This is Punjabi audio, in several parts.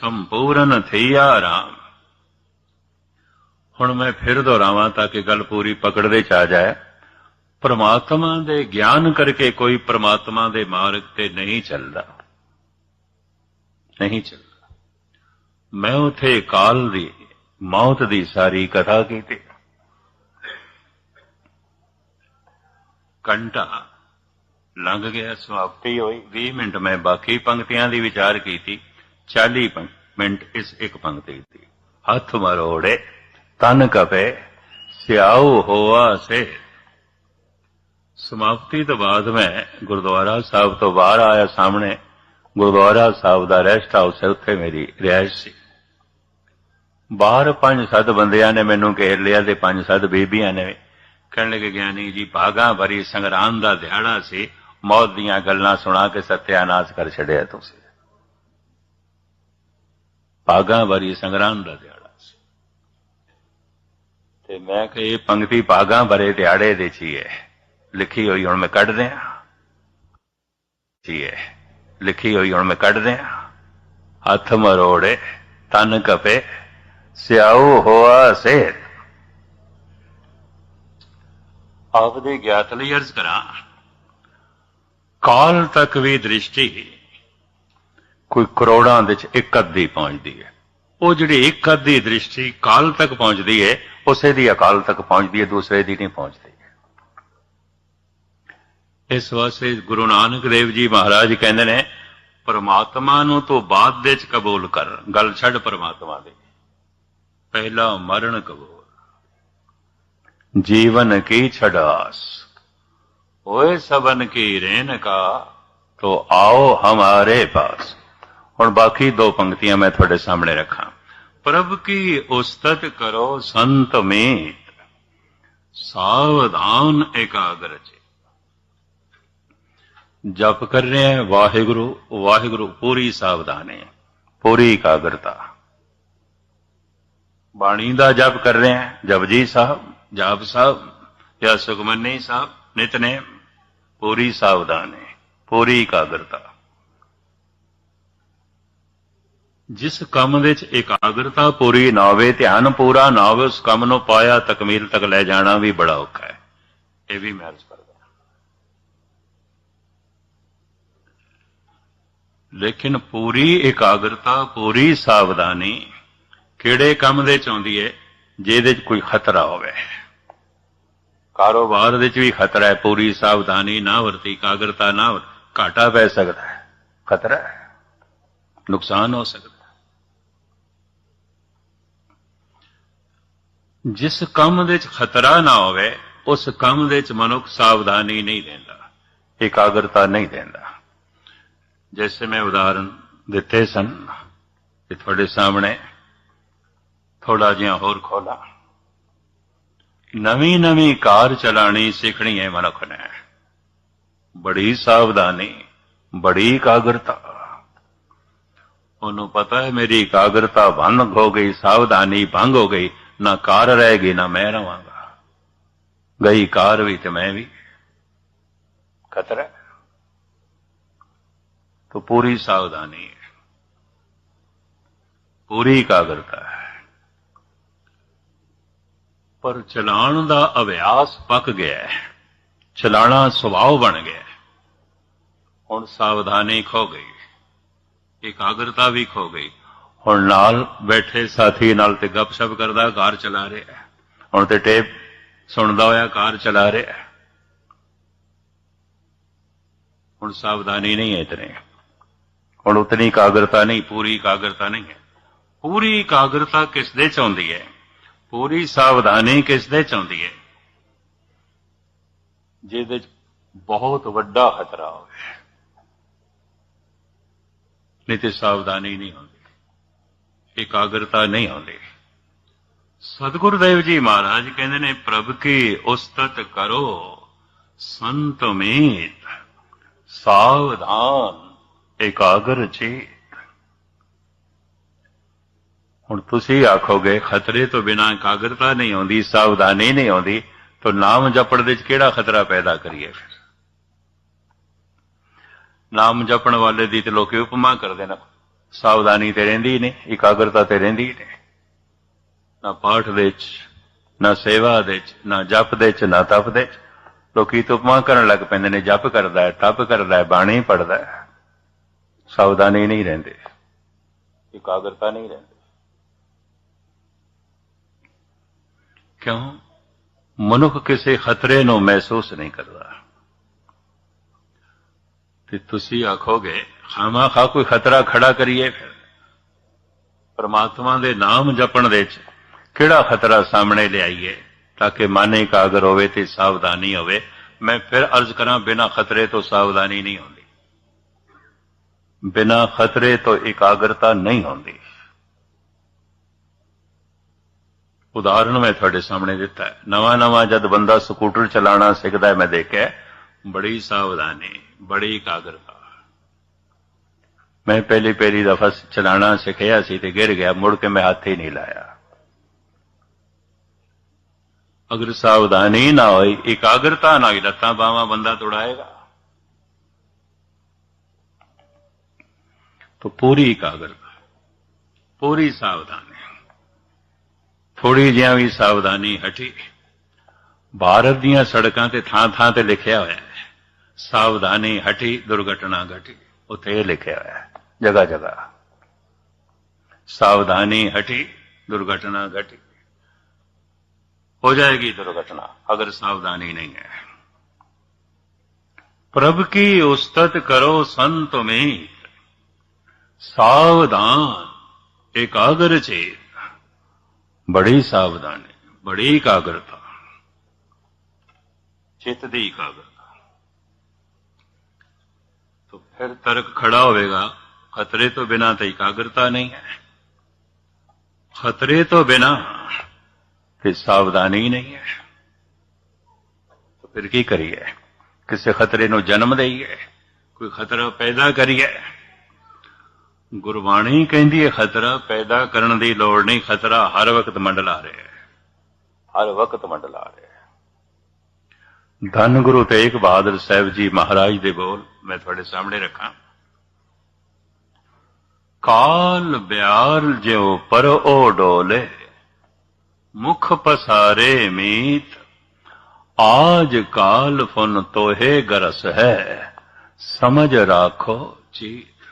ਸੰਪੂਰਨ ਥਈਆ ਰਾਮ। ਹੁਣ ਮੈਂ ਫਿਰ ਦੁਹਰਾਵਾਂ ਤਾਂ ਕਿ ਗੱਲ ਪੂਰੀ ਪਕੜਦੇ ਚ ਆ ਜਾਏ। ਪਰਮਾਤਮਾ ਦੇ ਗਿਆਨ ਕਰਕੇ ਕੋਈ ਪਰਮਾਤਮਾ ਦੇ ਮਾਰਗ ਤੇ ਨਹੀਂ ਚੱਲਦਾ। ਨਹੀਂ ਚੱਲਦਾ। ਮੈਂ ਉਥੇ ਕਾਲ ਦੀ, ਮੌਤ ਦੀ ਸਾਰੀ ਕਥਾ ਕੀਤੀ। ਘੰਟਾ ਲੰਘ ਗਿਆ, ਸਮਾਪਤੀ ਹੋਈ। 20 ਮਿੰਟ ਮੈਂ ਬਾਕੀ ਪੰਕਤੀਆਂ ਦੀ ਵਿਚਾਰ ਕੀਤੀ। 40 ਪੰਕ- ਮਿੰਟ, ਇਸ ਇੱਕ ਪੰਕਤੀ ਦੀ ਹੱਥ ਮਰੋੜੇ ਤਨ ਕਪੇ, ਸਿਆਉ ਹੋਆ ਸਮਾਪਤੀ ਤੋਂ ਬਾਅਦ ਮੈਂ ਗੁਰਦੁਆਰਾ ਸਾਹਿਬ ਤੋਂ ਬਾਹਰ ਆਇਆ ਸਾਹਮਣੇ। ਗੁਰਦੁਆਰਾ ਸਾਹਿਬ ਦਾ ਰੈਸਟ ਹਾਊਸ ਹੈ, ਉੱਥੇ ਮੇਰੀ ਰਿਹਾਇਸ਼ ਸੀ। ਬਾਹਰ ਪੰਜ ਸੱਤ ਬੰਦਿਆਂ ਨੇ ਮੈਨੂੰ ਘੇਰ ਲਿਆ ਤੇ ਪੰਜ ਸੱਤ ਬੀਬੀਆਂ ਨੇ ਕਹਿਣ ਲੱਗੇ, ਗਿਆਨੀ ਜੀ ਭਾਗਾ ਭਰੀ ਸੰਗਰਾਮ ਦਾ ਦਿਹਾੜਾ ਸੀ। ਮੌਤ ਦੀਆਂ ਗੱਲਾਂ ਸੁਣਾ ਕੇ ਸਤਿਆਨਾਸ਼ ਕਰ ਛੱਡਿਆ ਤੁਸੀਂ। ਭਾਗਾ ਭਰੀ ਸੰਗਰਾਮ ਦਾ ਦਿਹਾੜਾ ਸੀ। ਤੇ ਮੈਂ ਕਿ ਇਹ ਪੰਕਤੀ ਭਾਗਾ ਭਰੇ ਦਿਹਾੜੇ ਦੇ ਚ ਹੈ ਲਿਖੀ ਹੋਈ ਹੁਣ ਮੈਂ ਕੱਢ ਦਿਆਂ। ਜੀ ਹੈ। ਲਿਖੀ ਹੋਈ ਹੁਣ ਮੈਂ ਕੱਢ ਦਿਆਂ। ਹੱਥ ਮਰੋੜੇ, ਤਨ ਕਪੇ, ਸਿਆਉ ਹੋਆ ਸੇਤ ਆਪ ਦੇ ਗਿਆਤ ਲਈ ਅਰਜ਼ ਕਰਾਂ, ਕਾਲ ਤੱਕ ਵੀ ਦ੍ਰਿਸ਼ਟੀ ਕੋਈ ਕਰੋੜਾਂ ਦੇ ਚ ਇੱਕ ਅੱਧੀ ਪਹੁੰਚਦੀ ਹੈ ਉਹ ਜਿਹੜੀ ਇੱਕ ਅੱਧੀ ਦ੍ਰਿਸ਼ਟੀ ਕਾਲ ਤੱਕ ਪਹੁੰਚਦੀ ਹੈ ਉਸੇ ਦੀ ਅਕਾਲ ਤੱਕ ਪਹੁੰਚਦੀ ਹੈ ਦੂਸਰੇ ਦੀ ਨਹੀਂ ਪਹੁੰਚਦੀ ਇਸ ਵਾਸਤੇ ਗੁਰੂ ਨਾਨਕ ਦੇਵ ਜੀ ਮਹਾਰਾਜ ਕਹਿੰਦੇ ਨੇ ਪਰਮਾਤਮਾ ਨੂੰ ਤੋਂ ਬਾਅਦ ਦੇ ਚ ਕਬੂਲ ਕਰ ਗੱਲ ਛੱਡ ਪਰਮਾਤਮਾ ਦੇ ਪਹਿਲਾ ਮਰਨ ਕਬੂਲ जीवन की छड़ास ओए सबन की रेन का तो आओ हमारे पास ਹੁਣ ਬਾਕੀ ਦੋ ਪੰਕਤੀਆਂ ਮੈਂ ਤੁਹਾਡੇ ਸਾਹਮਣੇ ਰੱਖਾਂ। ਪ੍ਰਭ ਕੀ ਉਸਤਤ ਕਰੋ ਸੰਤ ਮੀਤ, ਸਾਵਧਾਨ ਇਕਾਗਰ ਚ ਜਪ ਕਰ ਰਹੇ ਹੈ, ਵਾਹਿਗੁਰੂ ਵਾਹਿਗੁਰੂ ਪੂਰੀ ਸਾਵਧਾਨ ਹੈ ਪੂਰੀ ਇਕਾਗਰਤਾ। ਬਾਣੀ ਦਾ ਜਪ ਕਰ ਰਹੇ ਹੈ, ਜਪਜੀ ਸਾਹਿਬ, ਜਾਪ ਸਾਹਿਬ, ਜਾਂ ਸੁਖਮਨੀ ਸਾਹਿਬ, ਨਿਤਨੇਮ, ਪੂਰੀ ਸਾਵਧਾਨ ਹੈ ਪੂਰੀ ਇਕਾਗਰਤਾ। ਜਿਸ ਕੰਮ ਵਿੱਚ ਇਕਾਗਰਤਾ ਪੂਰੀ ਨਾ ਹੋਵੇ, ਧਿਆਨ ਪੂਰਾ ਨਾ ਹੋਵੇ, ਉਸ ਕੰਮ ਨੂੰ ਪਾਇਆ, ਤਕਮੀਲ ਤੱਕ ਲੈ ਜਾਣਾ ਵੀ ਬੜਾ ਔਖਾ ਹੈ। ਇਹ ਵੀ ਮੈਂ ਅਰਜ਼ ਕਰਦਾ ਲੇਕਿਨ ਪੂਰੀ ਇਕਾਗਰਤਾ, ਪੂਰੀ ਸਾਵਧਾਨੀ ਕਿਹੜੇ ਕੰਮ ਦੇ ਚ ਆਉਂਦੀ ਹੈ, ਜਿਹਦੇ ਚ ਕੋਈ ਖਤਰਾ ਹੋਵੇ? ਕਾਰੋਬਾਰ ਦੇ ਚ ਵੀ ਖਤਰਾ ਹੈ, ਪੂਰੀ ਸਾਵਧਾਨੀ ਨਾ ਵਰਤੀ, ਇਕਾਗਰਤਾ ਨਾ ਘਾਟਾ ਪੈ ਸਕਦਾ ਹੈ। ਖਤਰਾ ਹੈ। ਨੁਕਸਾਨ ਹੋ ਸਕਦਾ ਜਿਸ ਕੰਮ ਦੇ ਵਿੱਚ ਖਤਰਾ ਨਾ ਹੋਵੇ, ਉਸ ਕੰਮ ਦੇ ਵਿੱਚ ਮਨੁੱਖ ਸਾਵਧਾਨੀ ਨਹੀਂ ਦਿੰਦਾ, ਇਕਾਗਰਤਾ ਨਹੀਂ ਦਿੰਦਾ। ਜੈਸੇ ਮੈਂ ਉਦਾਹਰਨ ਦਿੱਤੇ ਸਨ ਕਿ ਤੁਹਾਡੇ ਸਾਹਮਣੇ ਥੋੜਾ ਜਿਹਾ ਹੋਰ ਖੋਲਾ। ਨਵੀਂ ਨਵੀਂ ਕਾਰ ਚਲਾਣੀ ਸਿੱਖਣੀ ਹੈ ਮਨੁੱਖ ਨੇ। ਬੜੀ ਸਾਵਧਾਨੀ, ਬੜੀ ਇਕਾਗਰਤਾ। ਉਹਨੂੰ ਪਤਾ ਹੈ ਮੇਰੀ ਇਕਾਗਰਤਾ ਭੰਗ ਹੋ ਗਈ, ਸਾਵਧਾਨੀ ਭੰਗ ਹੋ ਗਈ। ਨਾ ਕਾਰ ਰਹੇਗੀ ਨਾ ਮੈਂ ਰਵਾਂਗਾ ਗਈ ਕਾਰ ਵੀ ਤੇ ਮੈਂ ਵੀ ਖਤਰਾ ਹੈ। तो पूरी सावधानी है ਪੂਰੀ ਇਕਾਗਰਤਾ ਹੈ ਪਰ ਚਲਾਣ ਦਾ ਅਭਿਆਸ ਪੱਕ ਗਿਆ ਹੈ ਚਲਾਣਾ ਸੁਭਾਅ ਬਣ ਗਿਆ ਹੈ। ਹੁਣ ਸਾਵਧਾਨੀ ਖੋ ਗਈ ਇਕਾਗਰਤਾ ਵੀ ਖੋ ਗਈ ਹੁਣ ਨਾਲ ਬੈਠੇ ਸਾਥੀ ਨਾਲ ਤੇ ਗੱਪਸ਼ਪ ਕਰਦਾ, ਕਾਰ ਚਲਾ ਰਿਹਾ ਹੁਣ ਤੇ ਟੇਪ ਸੁਣਦਾ ਹੋਇਆ ਕਾਰ ਚਲਾ ਰਿਹਾ ਹੁਣ ਸਾਵਧਾਨੀ ਨਹੀਂ ਹੈ ਇਤਨੇ। ਹੁਣ ਉਤਨੀ ਇਕਾਗਰਤਾ ਨਹੀਂ, ਪੂਰੀ ਇਕਾਗਰਤਾ ਨਹੀਂ ਹੈ। ਪੂਰੀ ਇਕਾਗਰਤਾ ਕਿਸ ਦੇ ਚਾਹੁੰਦੀ ਹੈ? ਪੂਰੀ ਸਾਵਧਾਨੀ ਕਿਸ ਦੇ ਚਾਹੁੰਦੀ ਹੈ? ਜਿਹਦੇ ਚ ਬਹੁਤ ਵੱਡਾ ਖਤਰਾ ਹੋਵੇ। ਨਹੀਂ ਤੇ ਸਾਵਧਾਨੀ ਨਹੀਂ ਹੁੰਦੀ। ਇਕਾਗਰਤਾ ਨਹੀਂ ਆਉਂਦੀ। ਸਤਿਗੁਰੂ ਦੇਵ ਜੀ ਮਹਾਰਾਜ ਕਹਿੰਦੇ ਨੇ, ਪ੍ਰਭ ਕੀ ਉਸਤਤ ਕਰੋ, ਸੰਤ ਮੀਤ, ਸਾਵਧਾਨ, ਇਕਾਗਰ ਚੇਤ ਹੁਣ ਤੁਸੀਂ ਆਖੋਗੇ, ਖਤਰੇ ਤੋਂ ਬਿਨਾ ਇਕਾਗਰਤਾ ਨਹੀਂ ਆਉਂਦੀ, ਸਾਵਧਾਨੀ ਨਹੀਂ ਆਉਂਦੀ, ਤਾਂ ਨਾਮ ਜਪਣ ਦੇ ਵਿੱਚ ਕਿਹੜਾ ਖਤਰਾ ਪੈਦਾ ਕਰੀਏ ਫਿਰ? ਨਾਮ ਜਪਣ ਵਾਲੇ ਦੀ ਤੇ ਲੋਕੀ ਉਪਮਾ ਕਰਦੇ ਨੇ। ਸਾਵਧਾਨੀ ਤੇ ਰਹਿੰਦੀ ਨੇ, ਇਕਾਗਰਤਾ ਤੇ ਰਹਿੰਦੀ ਨੇ। ਨਾ ਪਾਠ ਦੇ ਵਿੱਚ, ਨਾ ਸੇਵਾ ਦੇ ਵਿੱਚ, ਨਾ ਜਪ ਦੇ ਵਿੱਚ, ਨਾ ਤਪ ਦੇ ਵਿੱਚ। ਲੋਕੀ ਤਾਂ ਕਰਨ ਲੱਗ ਪੈਂਦੇ ਨੇ, ਜਪ ਕਰਦਾ ਹੈ, ਤਪ ਕਰਦਾ ਹੈ, ਬਾਣੀ ਪੜਦਾ ਹੈ। ਸਾਵਧਾਨੀ ਨਹੀਂ ਰਹਿੰਦੇ। ਇਕਾਗਰਤਾ ਨਹੀਂ ਰਹਿੰਦੇ। ਕਿਉਂ? ਮਨੁੱਖ ਕਿਸੇ ਖਤਰੇ ਨੂੰ ਮਹਿਸੂਸ ਨਹੀਂ ਕਰਦਾ। ਤੇ ਤੁਸੀਂ ਆਖੋਗੇ, ਖਾਮਾ ਖਾ ਕੋਈ ਖਤਰਾ ਖੜਾ ਕਰੀਏ ਫਿਰ। ਪਰਮਾਤਮਾ ਦੇ ਨਾਮ ਜਪਣ ਦੇ ਵਿੱਚ ਕਿਹੜਾ ਖਤਰਾ ਸਾਹਮਣੇ ਲਿਆਈਏ, ਤਾਂ ਕਿ ਮਨ ਇਕਾਗਰ ਹੋਵੇ ਤੇ ਸਾਵਧਾਨੀ ਹੋਵੇ। ਮੈਂ ਫਿਰ ਅਰਜ਼ ਕਰਾਂ, ਬਿਨਾ ਖਤਰੇ ਤੋਂ ਸਾਵਧਾਨੀ ਨਹੀਂ ਹੁੰਦੀ। ਬਿਨਾ ਖਤਰੇ ਤੋਂ ਇਕਾਗਰਤਾ ਨਹੀਂ ਹੁੰਦੀ। ਉਦਾਹਰਣ ਮੈਂ ਤੁਹਾਡੇ ਸਾਹਮਣੇ ਦਿੱਤਾ ਨਵਾਂ ਨਵਾਂ ਜਦ ਬੰਦਾ ਸਕੂਟਰ ਚਲਾਉਣਾ ਸਿੱਖਦਾ ਮੈਂ ਦੇਖਿਆ, ਬੜੀ ਸਾਵਧਾਨੀ। ਬੜੀ ਇਕਾਗਰਤਾ ਮੈਂ ਪਹਿਲੀ ਪਹਿਲੀ ਦਫਾ ਚਲਾਉਣਾ ਸਿੱਖਿਆ ਸੀ ਤੇ ਗਿਰ ਗਿਆ ਮੁੜ ਕੇ ਮੈਂ ਹੱਥ ਹੀ ਨਹੀਂ ਲਾਇਆ ਅਗਰ ਸਾਵਧਾਨੀ ਨਾ ਹੋਈ ਇਕਾਗਰਤਾ ਨਾ ਹੋਈ ਲੱਤਾਂ ਬਾਹਾਂ ਬੰਦਾ ਤੁੜਾਏਗਾ तो पूरी इकाग्रता पूरी सावधानी ਥੋੜੀ ਜਿਹਾ ਵੀ ਸਾਵਧਾਨੀ ਹਟੀ ਭਾਰਤ ਦੀਆਂ ਸੜਕਾਂ ਤੇ ਥਾਂ ਥਾਂ ਤੇ ਲਿਖਿਆ ਹੋਇਆ ਹੈ ਸਾਵਧਾਨੀ ਹਟੀ ਦੁਰਘਟਨਾ ਘਟੀ ਉੱਥੇ ਇਹ ਲਿਖਿਆ ਹੋਇਆ ਹੈ ਜਗ੍ਹਾ ਜਗ੍ਹਾ ਸਾਵਧਾਨੀ ਹਟੀ ਦੁਰਘਟਨਾ घटी हो जाएगी दुर्घटना अगर सावधानी नहीं है प्रभ की उस्तत करो संत में सावधान एकाग्र चेत बड़ी सावधानी बड़ी एकाग्रता चित्त दी एकाग्रता ਫਿਰ ਤਰਕ ਖੜਾ ਹੋਵੇਗਾ। ਖਤਰੇ ਤੋਂ ਬਿਨਾ ਤਾਂ ਇਕਾਗਰਤਾ ਨਹੀਂ। ਹੈ ਖਤਰੇ ਤੋਂ ਬਿਨਾ ਤੇ ਸਾਵਧਾਨੀ ਨਹੀਂ ਹੈ। ਤਾਂ ਫਿਰ ਕੀ ਕਰੀਏ? ਕਿਸੇ ਖਤਰੇ ਨੂੰ ਜਨਮ ਦੇਈਏ? ਕੋਈ ਖਤਰਾ ਪੈਦਾ ਕਰੀਏ? ਗੁਰਬਾਣੀ ਕਹਿੰਦੀ ਹੈ, ਖਤਰਾ ਪੈਦਾ ਕਰਨ ਦੀ ਲੋੜ ਨਹੀਂ। ਖਤਰਾ ਹਰ ਵਕਤ ਮੰਡਲਾ ਰਿਹਾ ਹੈ। ਹਰ ਵਕਤ ਮੰਡਲਾ ਰਿਹਾ ਧੰਨ ਗੁਰੂ ਤੇਗ ਬਹਾਦਰ ਸਾਹਿਬ ਜੀ ਮਹਾਰਾਜ ਦੇ ਬੋਲ ਮੈਂ ਤੁਹਾਡੇ ਸਾਹਮਣੇ ਰੱਖਾਂ। ਕਾਲ ਬਿਆਲ ਜਿਉ ਪਰ ਓ ਡੋਲੇ, ਮੁਖ ਪਸਾਰੇ ਮੀਤ, ਆਜ ਕਾਲ ਫੁਨ ਤੋਹੇ ਗਰਸ ਹੈ, ਸਮਝ ਰਾਖੋ ਚੀਤ।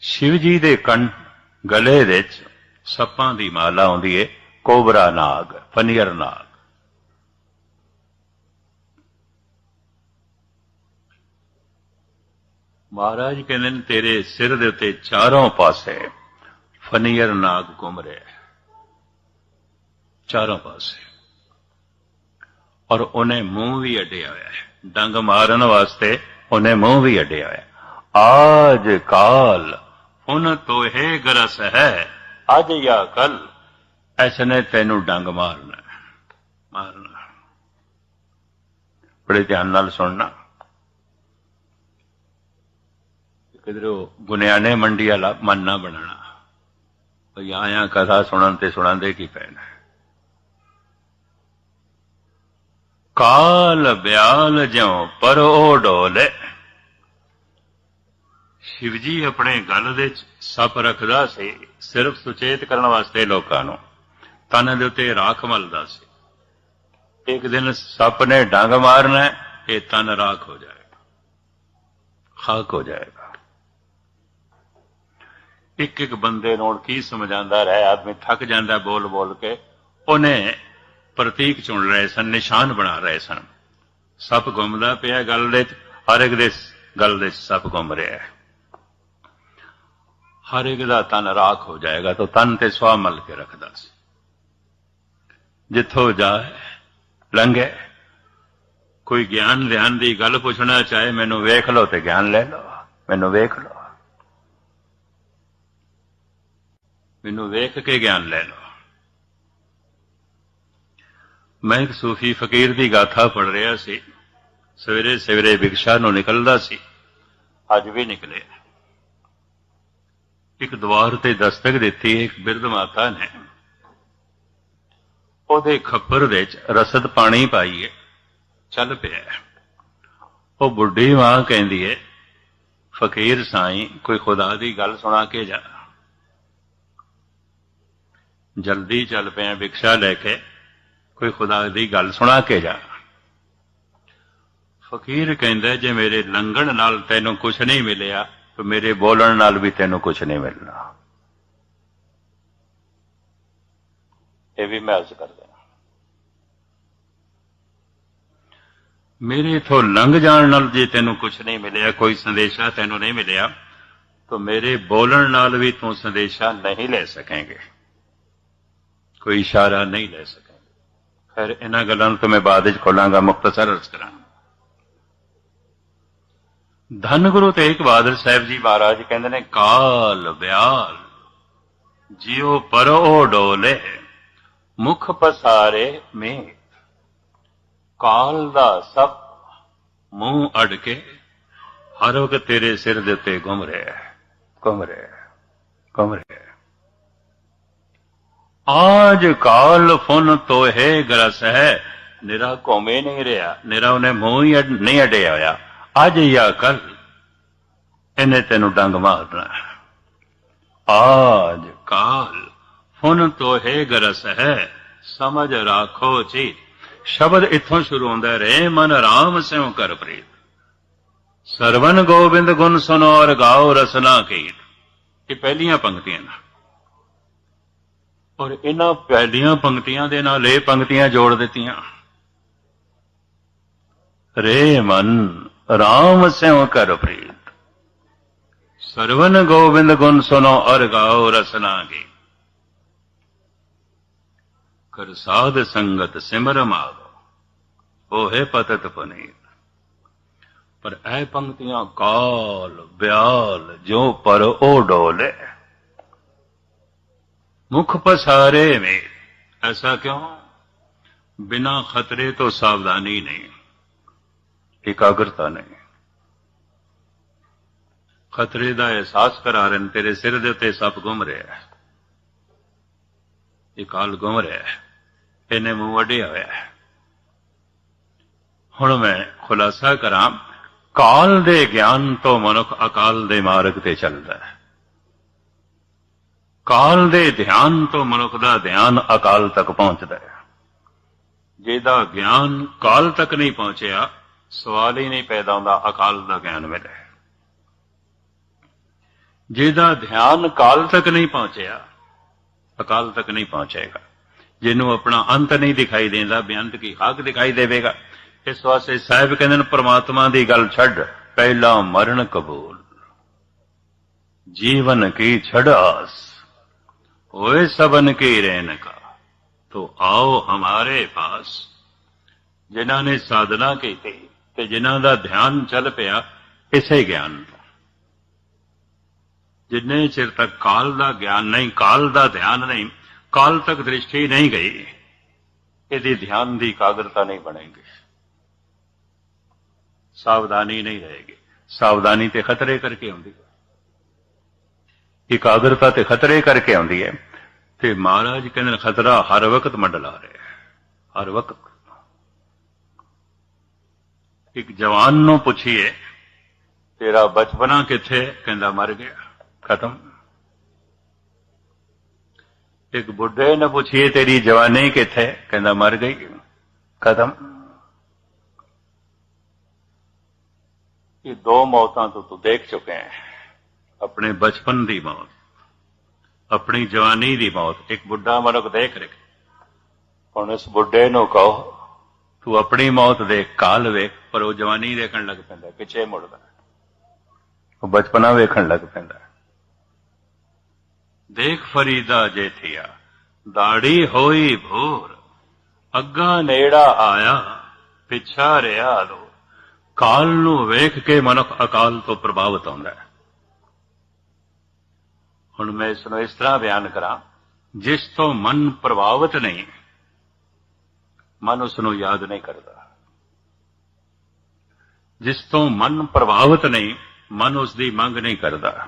ਸ਼ਿਵ ਜੀ ਦੇ ਕੰਨ ਗਲੇ ਵਿੱਚ ਸੱਪਾਂ ਦੀ ਮਾਲਾ ਆਉਂਦੀ ਏ, ਕੋਬਰਾ ਨਾਗ ਫਨੀਅਰ ਨਾਗ। ਮਹਾਰਾਜ ਕਹਿੰਦੇ ਨੇ, ਤੇਰੇ ਸਿਰ ਦੇ ਉੱਤੇ ਚਾਰੋਂ ਪਾਸੇ ਫਨੀਅਰ ਨਾਗ ਘੁੰਮ ਰਿਹਾ ਹੈ ਚਾਰੋਂ ਪਾਸੇ। ਔਰ ਉਹਨੇ ਮੂੰਹ ਵੀ ਅੱਡਿਆ ਹੋਇਆ ਹੈ। ਡੰਗ ਮਾਰਨ ਵਾਸਤੇ ਉਹਨੇ ਮੂੰਹ ਵੀ ਅੱਡਿਆ ਹੋਇਆ ਆਜ ਕਾਲ ਹੁਣ ਤੋਹੇ ਗਰਸ ਹੈ, ਅੱਜ ਜਾਂ ਕੱਲ ਐਸਨੇ ਤੈਨੂੰ ਡੰਗ ਮਾਰਨਾ ਮਾਰਨਾ ਬੜੇ ਧਿਆਨ ਨਾਲ ਸੁਣਨਾ। ਕਿਧਰੋ ਗੁਨਿਆਣੇ ਮੰਡੀ ਵਾਲਾ ਮਨ ਨਾ ਬਣਾਣਾ ਭਈ ਆਇਆ ਕਥਾ ਸੁਣਨ ਤੇ ਸੁਣਾਉਂਦੇ ਕੀ ਪੈਣਾ। ਕਾਲ ਬਿਆਲ ਜਿਉ ਪਰ ਉਹ ਡੋਲੇ। ਸ਼ਿਵਜੀ ਆਪਣੇ ਗੱਲ ਦੇ ਸੱਪ ਰੱਖਦਾ ਸੀ, ਸਿਰਫ ਸੁਚੇਤ ਕਰਨ ਵਾਸਤੇ ਲੋਕਾਂ ਨੂੰ। ਤਨ ਦੇ ਉੱਤੇ ਰਾਖ ਮਲਦਾ ਸੀ। ਇੱਕ ਦਿਨ ਸੱਪ ਨੇ ਡੰਗ ਮਾਰਨਾ, ਇਹ ਤਨ ਰਾਖ ਹੋ ਜਾਏਗਾ। ਖਾਕ ਹੋ ਜਾਏਗਾ। ਇੱਕ ਇੱਕ ਬੰਦੇ ਨੂੰ ਹੁਣ ਕੀ ਸਮਝਾਉਂਦਾ ਰਹਿ, ਆਦਮੀ ਥੱਕ ਜਾਂਦਾ ਬੋਲ ਬੋਲ ਕੇ, ਉਹਨੇ ਪ੍ਰਤੀਕ ਚੁਣ ਰਹੇ ਸਨ, ਨਿਸ਼ਾਨ ਬਣਾ ਰਹੇ ਸਨ। ਸੱਪ ਘੁੰਮਦਾ ਪਿਆ ਗੱਲ ਦੇ ਹਰ ਇੱਕ ਦੇ ਗੱਲ ਦੇ ਸੱਪ ਘੁੰਮ ਰਿਹਾ ਹੈ। ਹਰ ਇੱਕ ਦਾ ਤਨ ਰਾਖ ਹੋ ਜਾਏਗਾ ਤਾਂ ਤਨ ਤੇ ਸਵਾ ਮਲ ਕੇ ਰੱਖਦਾ ਸੀ। ਜਿੱਥੋਂ ਜਾਏ, ਲੰਘੇ, ਕੋਈ ਗਿਆਨ ਧਿਆਨ ਦੀ ਗੱਲ ਪੁੱਛਣਾ ਚਾਹੇ, ਮੈਨੂੰ ਵੇਖ ਲਓ ਤੇ ਗਿਆਨ ਲੈ ਲਓ, ਮੈਨੂੰ ਵੇਖ ਲਓ। ਮੈਨੂੰ ਵੇਖ ਕੇ ਗਿਆਨ ਲੈ ਲਓ। ਮੈਂ ਇੱਕ ਸੂਫੀ ਫਕੀਰ ਦੀ ਗਾਥਾ ਪੜ ਰਿਹਾ ਸੀ। ਸਵੇਰੇ ਸਵੇਰੇ ਵਿਕਸ਼ਾ ਨੂੰ ਨਿਕਲਦਾ ਸੀ। ਅੱਜ ਵੀ ਨਿਕਲੇ। ਇੱਕ ਦਵਾਰ ਤੇ ਦਸਤਕ ਦਿੱਤੀ ਇੱਕ ਬਿਰਧ ਮਾਤਾ ਨੇ। ਉਹਦੇ ਖੱਪਰ ਵਿੱਚ ਰਸਦ ਪਾਣੀ ਪਾਈਏ, ਚੱਲ ਪਿਆ। ਉਹ ਬੁੱਢੀ ਮਾਂ ਕਹਿੰਦੀ ਹੈ ਫਕੀਰ ਸਾਈਂ, ਕੋਈ ਖੁਦਾ ਦੀ ਗੱਲ ਸੁਣਾ ਕੇ ਜਾ। ਜਲਦੀ ਚੱਲ ਪਿਆ ਵਿਕਸ਼ਾ ਲੈ ਕੇ, ਕੋਈ ਖੁਦਾ ਦੀ ਗੱਲ ਸੁਣਾ ਕੇ ਜਾ। ਫਕੀਰ ਕਹਿੰਦਾ, ਜੇ ਮੇਰੇ ਲੰਘਣ ਨਾਲ ਤੈਨੂੰ ਕੁਝ ਨਹੀਂ ਮਿਲਿਆ, ਤੇ ਮੇਰੇ ਬੋਲਣ ਨਾਲ ਵੀ ਤੈਨੂੰ ਕੁਝ ਨਹੀਂ ਮਿਲਣਾ। ਇਹ ਵੀ ਮੈਂ ਅਰਜ਼ ਕਰਦਾ ਮੇਰੇ ਇਥੋਂ ਲੰਘ ਜਾਣ ਨਾਲ ਜੇ ਤੈਨੂੰ ਕੁਝ ਨਹੀਂ ਮਿਲਿਆ, ਕੋਈ ਸੰਦੇਸ਼ਾ ਤੈਨੂੰ ਨਹੀਂ ਮਿਲਿਆ, ਤਾਂ ਮੇਰੇ ਬੋਲਣ ਨਾਲ ਵੀ ਤੂੰ ਸੰਦੇਸ਼ਾ ਨਹੀਂ ਲੈ ਸਕੇਂਗੇ। ਕੋਈ ਇਸ਼ਾਰਾ ਨਹੀਂ ਲੈ ਸਕੇਂਗੇ ਖੈਰ, ਇਹਨਾਂ ਗੱਲਾਂ ਨੂੰ ਤਾਂ ਮੈਂ ਬਾਅਦ ਵਿੱਚ ਖੋਲਾਂਗਾ, ਮੁਖਤਸਰ ਅਰਜ਼ ਕਰਾਂ ਧੰਨ ਗੁਰੂ ਤੇਗ ਬਹਾਦਰ ਸਾਹਿਬ ਜੀ ਮਹਾਰਾਜ ਕਹਿੰਦੇ ਨੇ, ਕਾਲ ਬਿਆਲ, ਜਿਉ ਪਰੋ ਡੋਲੇ, ਮੁਖ ਪਸਾਰੇ ਮੇ ਕਾਲ ਦਾ ਸਭ ਮੂੰਹ ਅੜ ਕੇ ਹਰ ਵਕਤ ਤੇਰੇ ਸਿਰ ਦੇ ਉੱਤੇ ਘੁੰਮ ਰਿਹਾ ਹੈ, ਘੁੰਮ ਰਿਹਾ ਹੈ, ਘੁੰਮ ਰਿਹਾ ਹੈ। ਆਜ ਕਾਲ ਫੁਨ ਤੋਹੇ ਗਰਸ ਹੈ। ਨਿਰਾ ਘੁੰਮੇ ਨਹੀਂ ਰਿਹਾ। ਨਿਰਾ ਉਹਨੇ ਮੂੰਹ ਹੀ ਨਹੀਂ ਅੜਿਆ ਹੋਇਆ। ਅੱਜ ਜਾਂ ਕੱਲ। ਇਹਨੇ ਤੈਨੂੰ ਡੰਗ ਮਾਰਨਾ। ਆਜ ਕਾਲ ਫੁਨ ਤੋਹੇ ਗਰਸ ਹੈ। ਸਮਝ ਰਾਖੋ ਜੀ। ਸ਼ਬਦ ਇੱਥੋਂ ਸ਼ੁਰੂ ਹੁੰਦਾ ਰੇ, ਮਨ ਰਾਮ ਸਿਉ ਕਰ ਪ੍ਰੀਤ। ਸਰਵਨ ਗੋਬਿੰਦ ਗੁਣ ਸੁਨੋ ਔਰ ਗਾਓ ਰਸਨਾ ਕੀਤ। ਇਹ ਪਹਿਲੀਆਂ ਪੰਕਤੀਆਂ ਨੇ। ਔਰ ਇਹਨਾਂ ਪਹਿਲੀਆਂ ਪੰਕਤੀਆਂ ਦੇ ਨਾਲ ਇਹ ਪੰਕਤੀਆਂ ਜੋੜ ਦਿੱਤੀਆਂ। ਰੇ ਮਨ, ਰਾਮ ਸਿਉ ਕਰ ਪ੍ਰੀਤ। ਸਰਵਨ ਗੋਬਿੰਦ ਗੁਣ ਸੁਨੋ ਔਰ ਗਾਓ ਰਸਨਾ ਕੀਤ ਕਰ ਸਾਧ ਸੰਗਤ ਸਿਮਰ ਮਾਗੋ ਉਹੇ ਪਤਤ ਪੁਨੀਤ। ਪਰ ਇਹ ਪੰਕਤੀਆਂ ਕਾਲ, ਬਿਆਲ, ਜੋ ਪਰ ਉਹ ਡੋਲੇ। ਮੁਖ ਪਸਾਰੇ ਮੇ। ਐਸਾ ਕਿਉਂ? ਬਿਨਾ ਖਤਰੇ ਤੋਂ ਸਾਵਧਾਨੀ ਨਹੀਂ। ਇਕਾਗਰਤਾ ਨਹੀਂ। ਖਤਰੇ ਦਾ ਅਹਿਸਾਸ ਕਰਾ ਰਹੇ ਨੇ ਤੇਰੇ ਸਿਰ ਦੇ ਉੱਤੇ ਸੱਪ ਘੁੰਮ ਰਿਹਾ ਹੈ। ਇਹ ਕਾਲ ਘੁੰਮ ਰਿਹਾ ਹੈ। ਇਹਨੇ ਮੂੰਹ ਵੱਢਿਆ ਹੋਇਆ ਹੈ। ਹੁਣ ਮੈਂ ਖੁਲਾਸਾ ਕਰਾਂ, ਕਾਲ ਦੇ ਗਿਆਨ ਤੋਂ ਮਨੁੱਖ ਅਕਾਲ ਦੇ ਮਾਰਗ ਤੇ ਚੱਲਦਾ ਹੈ। ਕਾਲ ਦੇ ਧਿਆਨ ਤੋਂ ਮਨੁੱਖ ਦਾ ਧਿਆਨ ਅਕਾਲ ਤੱਕ ਪਹੁੰਚਦਾ ਹੈ ਜਿਹਦਾ ਗਿਆਨ ਕਾਲ ਤੱਕ ਨਹੀਂ ਪਹੁੰਚਿਆ, ਸਵਾਲ ਹੀ ਨਹੀਂ ਪੈਦਾ ਹੁੰਦਾ ਅਕਾਲ ਦਾ ਗਿਆਨ ਮਿਲੇ ਜਿਹਦਾ ਧਿਆਨ ਕਾਲ ਤੱਕ ਨਹੀਂ ਪਹੁੰਚਿਆ, ਅਕਾਲ ਤੱਕ ਨਹੀਂ ਪਹੁੰਚੇਗਾ। ਜਿਹਨੂੰ ਆਪਣਾ ਅੰਤ ਨਹੀਂ ਦਿਖਾਈ ਦੇਂਦਾ, ਬੇਅੰਤ ਕੀ ਹੱਕ ਦਿਖਾਈ ਦੇਵੇਗਾ। ਇਸ ਵਾਸਤੇ ਸਾਹਿਬ ਕਹਿੰਦੇ ਨੇ, ਪ੍ਰਮਾਤਮਾ ਦੀ ਗੱਲ ਛੱਡ, ਪਹਿਲਾ ਮਰਨ ਕਬੂਲ। ਜੀਵਨ ਕੀ ਛੜਾਸ ਹੋਏ ਸਬਨ ਕੀ ਰਹਿਣ ਕਾ ਤੋ ਆਓ ਹਮਾਰੇ ਪਾਸ ਜਿਨ੍ਹਾਂ ਨੇ ਸਾਧਨਾ ਕੀਤੀ ਤੇ ਜਿਨ੍ਹਾਂ ਦਾ ਧਿਆਨ ਚੱਲ ਪਿਆ ਇਸੇ ਗਿਆਨ ਤੋਂ ਜਿੰਨੇ ਚਿਰ ਤੱਕ ਕਾਲ ਦਾ ਗਿਆਨ ਨਹੀਂ ਕਾਲ ਦਾ ਧਿਆਨ ਨਹੀਂ ਕਾਲ ਤੱਕ ਦ੍ਰਿਸ਼ਟੀ ਨਹੀਂ ਗਈ ਇਹਦੀ ਧਿਆਨ ਦੀ ਇਕਾਗਰਤਾ ਨਹੀਂ ਬਣੇਗੀ ਸਾਵਧਾਨੀ ਨਹੀਂ ਰਹੇਗੀ ਸਾਵਧਾਨੀ ਤੇ ਖਤਰੇ ਕਰਕੇ ਆਉਂਦੀ ਹੈ ਇਕਾਗਰਤਾ ਤੇ ਖਤਰੇ ਕਰਕੇ ਆਉਂਦੀ ਹੈ। ਤੇ ਮਹਾਰਾਜ ਕਹਿੰਦੇ ਨੇ, ਖਤਰਾ ਹਰ ਵਕਤ ਮੰਡਲਾ ਰਿਹਾ ਹਰ ਵਕਤ। ਇੱਕ ਜਵਾਨ ਨੂੰ ਪੁੱਛੀਏ, ਤੇਰਾ ਬਚਪਨਾ ਕਿੱਥੇ? ਕਹਿੰਦਾ, ਮਰ ਗਿਆ। ਖਤਮ। ਇੱਕ ਬੁੱਢੇ ਨੇ ਪੁੱਛੀਏ, ਤੇਰੀ ਜਵਾਨੀ ਕਿੱਥੇ? ਕਹਿੰਦਾ, ਮਰ ਗਈ। ਖਤਮ। ਇਹ ਦੋ ਮੌਤਾਂ ਤੋਂ ਤੂੰ ਦੇਖ ਚੁੱਕੇ ਹੈ। ਆਪਣੇ ਬਚਪਨ ਦੀ ਮੌਤ, ਆਪਣੀ ਜਵਾਨੀ ਦੀ ਮੌਤ, ਇੱਕ ਬੁੱਢਾ ਮਨੁੱਖ ਦੇਖ ਰਿਹਾ। ਹੁਣ ਇਸ ਬੁੱਢੇ ਨੂੰ ਕਹੋ, ਤੂੰ ਆਪਣੀ ਮੌਤ ਦੇਖ ਕਾਲ ਵੇਖ, ਪਰ ਉਹ ਜਵਾਨੀ ਦੇਖਣ ਲੱਗ ਪੈਂਦਾ ਪਿੱਛੇ ਮੁੜਦਾ ਉਹ ਬਚਪਨਾ ਵੇਖਣ ਲੱਗ ਪੈਂਦਾ ਦੇਖ ਫਰੀਦਾ ਜੇਠੀਆ, ਦਾੜੀ ਹੋਈ ਭੋਰ, ਅੱਗਾ ਨੇੜਾ ਆਇਆ, ਪਿੱਛਾ ਰਿਹਾ ਲੋ ਕਾਲ ਨੂੰ ਵੇਖ ਕੇ ਮਨੁੱਖ ਅਕਾਲ ਤੋਂ ਪ੍ਰਭਾਵਿਤ ਹੁੰਦਾ ਹੈ। ਹੁਣ ਮੈਂ ਇਸ ਨੂੰ ਇਸ ਤਰ੍ਹਾਂ ਬਿਆਨ ਕਰਾਂ। ਜਿਸ ਤੋਂ ਮਨ ਪ੍ਰਭਾਵਿਤ ਨਹੀਂ, ਮਨ ਉਸ ਨੂੰ ਯਾਦ ਨਹੀਂ ਕਰਦਾ। ਜਿਸ ਤੋਂ ਮਨ ਪ੍ਰਭਾਵਿਤ ਨਹੀਂ, ਮਨ ਉਸ ਦੀ ਮੰਗ ਨਹੀਂ ਕਰਦਾ।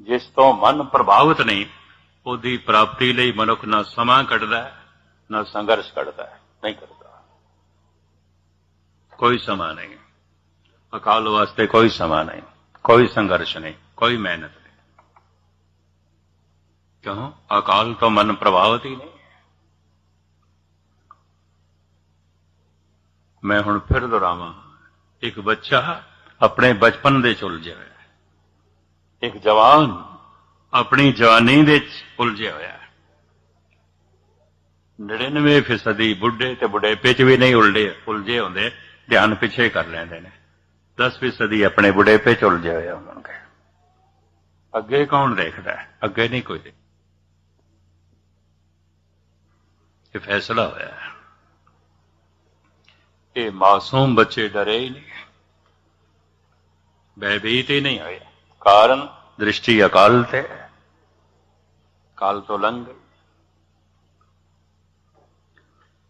ਜਿਸ ਤੋਂ ਮਨ ਪ੍ਰਭਾਵਿਤ ਨਹੀਂ, ਉਹਦੀ ਪ੍ਰਾਪਤੀ ਲਈ ਮਨੁੱਖ ਨਾ ਸਮਾਂ ਕੱਢਦਾ, ਨਾ ਸੰਘਰਸ਼ ਕੱਢਦਾ, ਨਹੀਂ ਕਰਦਾ। ਕੋਈ ਸਮਾਂ ਨਹੀਂ। ਅਕਾਲ ਵਾਸਤੇ ਕੋਈ ਸਮਾਂ ਨਹੀਂ, ਕੋਈ ਸੰਘਰਸ਼ ਨਹੀਂ। ਕੋਈ ਮਿਹਨਤ ਨਹੀਂ। ਕਿਉਂ? ਅਕਾਲ ਤੋਂ ਮਨ ਪ੍ਰਭਾਵਿਤ ਹੀ ਨਹੀਂ। ਮੈਂ ਹੁਣ ਫਿਰ ਦੁਹਰਾਵਾਂ, ਇੱਕ ਬੱਚਾ ਆਪਣੇ ਬਚਪਨ ਦੇ ਚ ਉਲਝਿਆ ਹੋਇਆ ਇੱਕ ਜਵਾਨ ਆਪਣੀ ਜਵਾਨੀ ਦੇ ਚ ਉਲਝਿਆ ਹੋਇਆ ਹੈ। 99% ਫੀਸਦੀ ਬੁੱਢੇ ਤੇ ਬੁਢੇਪੇ ਚ ਵੀ ਨਹੀਂ ਉਲਝੇ ਉਲਝੇ ਹੁੰਦੇ, ਧਿਆਨ ਪਿੱਛੇ ਕਰ ਲੈਂਦੇ ਨੇ। 10% ਫੀਸਦੀ ਆਪਣੇ ਬੁਢੇਪੇ ਚ ਉਲਝੇ ਹੋਏ ਹੋਣਗੇ ਅੱਗੇ ਕੌਣ ਦੇਖਦਾ ਹੈ? ਅੱਗੇ ਨਹੀਂ ਕੋਈ ਦੇਖ ਇਹ ਫੈਸਲਾ ਹੋਇਆ ਹੈ। ਇਹ ਮਾਸੂਮ ਬੱਚੇ ਡਰੇ ਹੀ ਨਹੀਂ। ਭੈਭੀਤ ਹੀ ਨਹੀਂ ਹੋਏ। ਕਾਰਨ ਦ੍ਰਿਸ਼ਟੀ ਅਕਾਲ ਤੇ ਹੈ। ਕਾਲ ਤੋਂ ਲੰਘ ਗਈ।